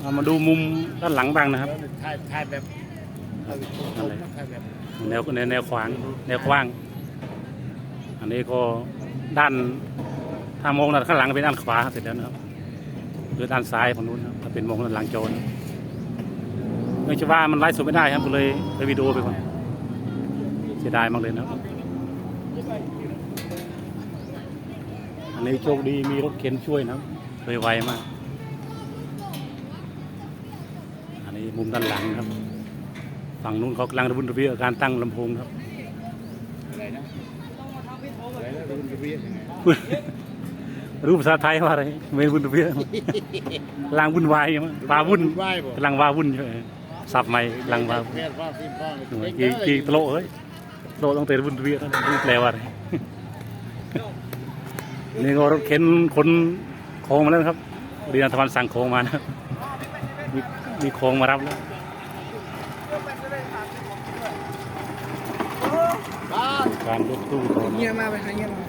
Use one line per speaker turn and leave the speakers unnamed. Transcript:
เรามาดูมุมด้านหลังบ้างนะครับ
ถ่ายถ่ายแบบเอาตรงๆนะถ่ายแบบ
แนวแนวแนวขวางแนวกว้าง อันนี้ก็ด้านถ้ามองด้านข้างหลังเป็นด้านขวาเสร็จแล้วนะครับหรือด้านซ้ายฝั่งนู้นนะครับถ้าเป็นมองด้านหลังโจรเนื่องจากว่ามันไลฟ์สดไม่ได้ครับก็เลยเลยวิดีโอไปก่อนเสียดายมากเลยนะครับอันนี้โชคดีมีรถเข็นช่วยนะครับเลยไวมาก อั นนี้มุมด้านหลังครับ ฝั่งนู้นเขากำลังระบุนระเบียการตั้งลำโพงครับ
อะไรนะอะไรนะรุ่นกระเบียยังไง
รู้ภาษาไทยว่าอะไรไม่วุ่นระเบียลางวุ่นวายมั้งวาวุ่น
ไหวบ่
กำลังวาวุ่นอยู่เออสับใหม่กำลังวา
เพี้ยนฟ้าฟิล์มฟ้า
หน่วยกีกีตะโลเอ้ยตะโลต้องเตะวุ่นระเบียนั่นรู้แปลว่าอะไรนี่ก็รถเข็นขนโค้งมาแล้วนะครับเรียนธรรมสั่งโค้งมานะครับ มีมีโค้งมารับแล้ว
บ้าน
การรถตู้ต่อ
เงี
นะ
ยบมาไปหาเงียบมา